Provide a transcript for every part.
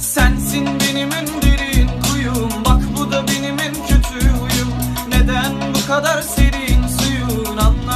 Sensin benim en derin kuyum Bak bu da benim en kötü huyum. Neden bu kadar serin suyun? Anla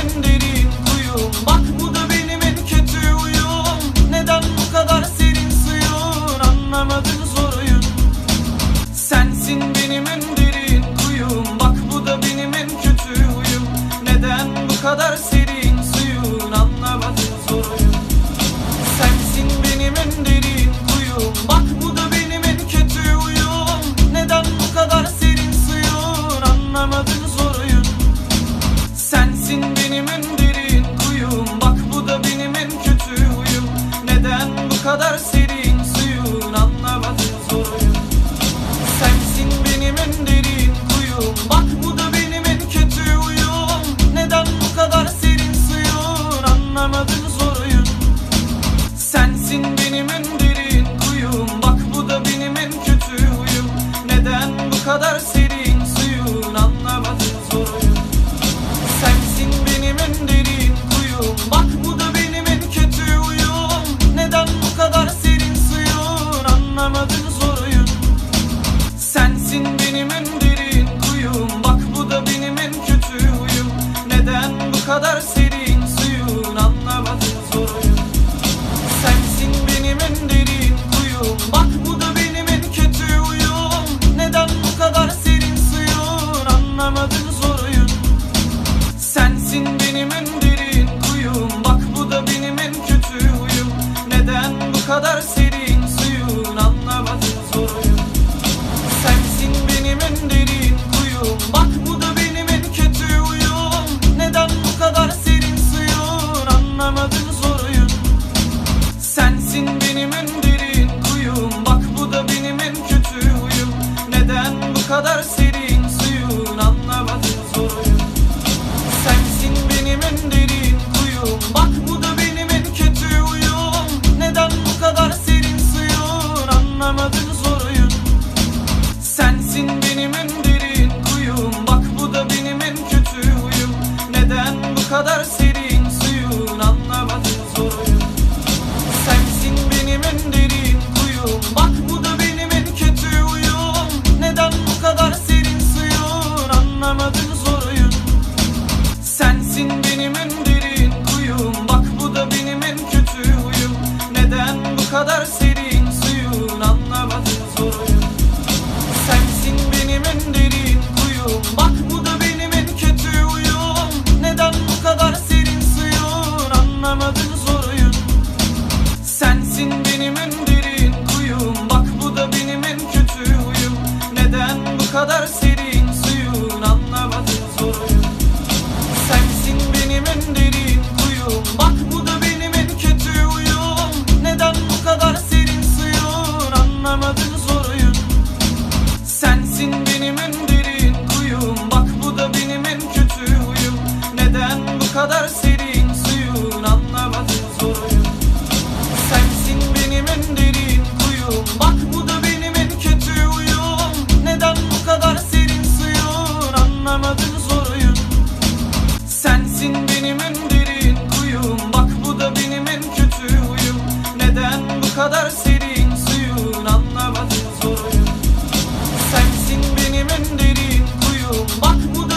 en derin kuyum Bak bu da benim kötü uyum Neden bu kadar serin suyun? Anlamadın zoruyun Sensin benim derin kuyum Bak bu da benim kötü uyum Neden bu kadar dreaming deep. mother's bu kadar serin suyun anlamadım zoruyum Sensin benim en derin kuyum. Bak bu da benim en kötü uyum Neden bu kadar serin suyun anlamadım zoruyum Sensin benim en derin kuyum. Bak bu da benim en kötü uyum Neden bu kadar serin Sensin benim en derin kuyum Bak bu da benim en kötü huyum. Neden bu kadar serin suyun? Anlamadım soruyu. Sensin benim en derin kuyum Bak bu da benim en kötü huyum. Neden bu kadar serin suyun? Anlamadım soruyu. Sensin benim en derin kuyum Bak bu da benim en kötü huyum. Neden bu kadar serin Bak